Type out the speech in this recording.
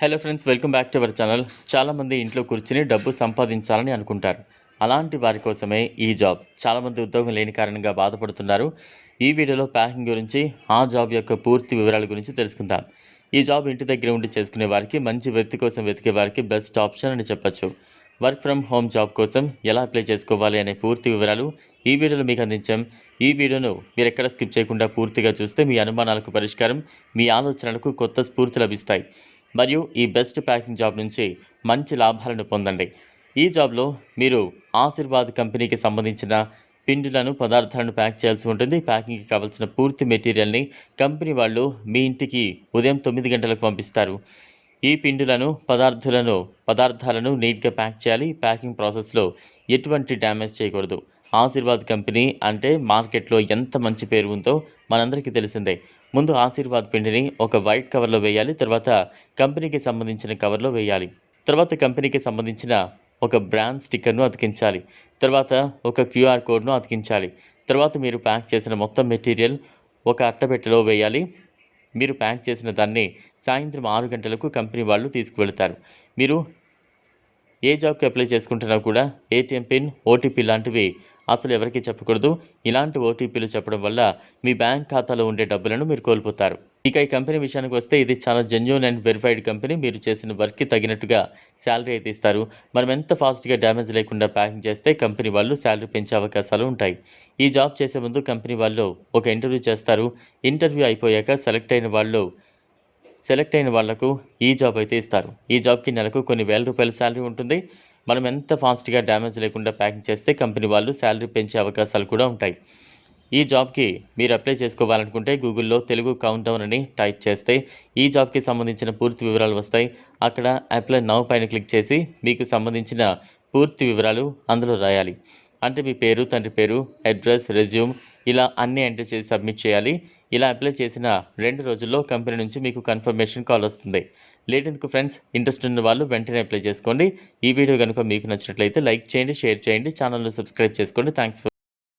Hello friends welcome back to our channel చాలామంది ఇంట్లో కూర్చుని డబ్బు సంపాదించాలని అనుకుంటారు. అలాంటి వారి కోసమే ఈ జాబ్ చాలామంది ఉద్యోగం లేని కారణంగా బాధపడుతున్నారు. ఈ వీడియోలో ప్యాకింగ్ గురించి ఆ జాబ్ యొక్క పూర్తి వివరాల గురించి తెలుసుకుందాం. ఈ జాబ్ ఇంటి దగ్గర ఉండి చేసుకునే వారికి మంచి వ్యక్తి కోసం వెతికే వారికి బెస్ట్ ఆప్షన్ అని చెప్పొచ్చు. వర్క్ ఫ్రమ్ హోమ్ జాబ్ కోసం ఎలా అప్లై చేసుకోవాలి అనే పూర్తి వివరాలు ఈ వీడియోలో మీకు అందించాం. ఈ వీడియోను మీరు ఎక్కడ స్కిప్ చేయకుండా పూర్తిగా చూస్తే మీ అనుమానాలకు పరిష్కారం మీ ఆలోచనలకు కొత్త స్ఫూర్తి లభిస్తాయి. మరియు ఈ బెస్ట్ ప్యాకింగ్ జాబ్ నుంచి మంచి లాభాలను పొందండి. ఈ జాబ్లో మీరు ఆశీర్వాద్ కంపెనీకి సంబంధించిన పిండిలను పదార్థాలను ప్యాక్ చేయాల్సి ఉంటుంది. ప్యాకింగ్కి కావాల్సిన పూర్తి మెటీరియల్ని కంపెనీ వాళ్ళు మీ ఇంటికి ఉదయం తొమ్మిది గంటలకు పంపిస్తారు. ఈ పిండులను పదార్థాలను పదార్థాలను నీట్గా ప్యాక్ చేయాలి. ప్యాకింగ్ ప్రాసెస్లో ఎటువంటి డ్యామేజ్ చేయకూడదు. ఆశీర్వాద్ కంపెనీ అంటే మార్కెట్లో ఎంత మంచి పేరు ఉందో మనందరికీ తెలిసిందే. ముందు ఆశీర్వాద్ పిండిని ఒక వైట్ కవర్లో వేయాలి తర్వాత కంపెనీకి సంబంధించిన కవర్లో వేయాలి. తర్వాత కంపెనీకి సంబంధించిన ఒక బ్రాండ్ స్టిక్కర్ను అతికించాలి. తర్వాత ఒక క్యూఆర్ కోడ్ను అతికించాలి. తర్వాత మీరు ప్యాక్ చేసిన మొత్తం మెటీరియల్ ఒక అట్టపెట్టెలో వేయాలి. మీరు ప్యాక్ చేసిన దాన్ని సాయంత్రం ఆరు గంటలకు కంపెనీ వాళ్ళు తీసుకువెళతారు. మీరు ఏ జాబ్కి అప్లై చేసుకుంటున్నా కూడా ఏటీఎం పిన్ ఓటీపీ లాంటివి అసలు ఎవరికీ చెప్పకూడదు. ఇలాంటి ఓటీపీలు చెప్పడం వల్ల మీ బ్యాంక్ ఖాతాలో ఉండే డబ్బులను మీరు కోల్పోతారు. ఇక ఈ కంపెనీ విషయానికి వస్తే ఇది చాలా జెన్యున్ అండ్ వెరిఫైడ్ కంపెనీ. మీరు చేసిన వర్క్కి తగినట్టుగా శాలరీ అయితే ఇస్తారు. మనం ఎంత ఫాస్ట్గా డ్యామేజ్ లేకుండా ప్యాకింగ్ చేస్తే కంపెనీ వాళ్ళు శాలరీ పెంచే అవకాశాలు ఉంటాయి. ఈ జాబ్ చేసే ముందు కంపెనీ వాళ్ళు ఒక ఇంటర్వ్యూ చేస్తారు. ఇంటర్వ్యూ అయిపోయాక సెలెక్ట్ అయిన వాళ్ళు సెలెక్ట్ అయిన వాళ్ళకు ఈ జాబ్ అయితే ఇస్తారు. ఈ జాబ్కి నెలకు కొన్ని వేల రూపాయల శాలరీ ఉంటుంది. మనం ఎంత ఫాస్ట్గా డ్యామేజ్ లేకుండా ప్యాకింగ్ చేస్తే కంపెనీ వాళ్ళు శాలరీ పెంచే అవకాశాలు కూడా ఉంటాయి. ఈ జాబ్కి మీరు అప్లై చేసుకోవాలనుకుంటే గూగుల్లో తెలుగు కౌంటౌన్ అని టైప్ చేస్తే ఈ జాబ్కి సంబంధించిన పూర్తి వివరాలు వస్తాయి. అక్కడ అప్లై నౌ పైన క్లిక్ చేసి మీకు సంబంధించిన పూర్తి వివరాలు అందులో రాయాలి. అంటే మీ పేరు తండ్రి పేరు అడ్రస్ రెజ్యూమ్ ఇలా అన్నీ ఎంటర్ చేసి సబ్మిట్ చేయాలి. ఇలా అప్లై చేసిన రెండు రోజుల్లో కంపెనీ నుంచి మీకు కన్ఫర్మేషన్ కాల్ వస్తుంది. లేటెందుకు ఫ్రెండ్స్ ఇంట్రెస్ట్ ఉన్న వాళ్ళు వెంటనే అప్లై చేసుకోండి. ఈ వీడియో కనుక మీకు నచ్చినట్లయితే లైక్ చేయండి షేర్ చేయండి ఛానల్ను సబ్స్క్రైబ్ చేసుకోండి. థ్యాంక్స్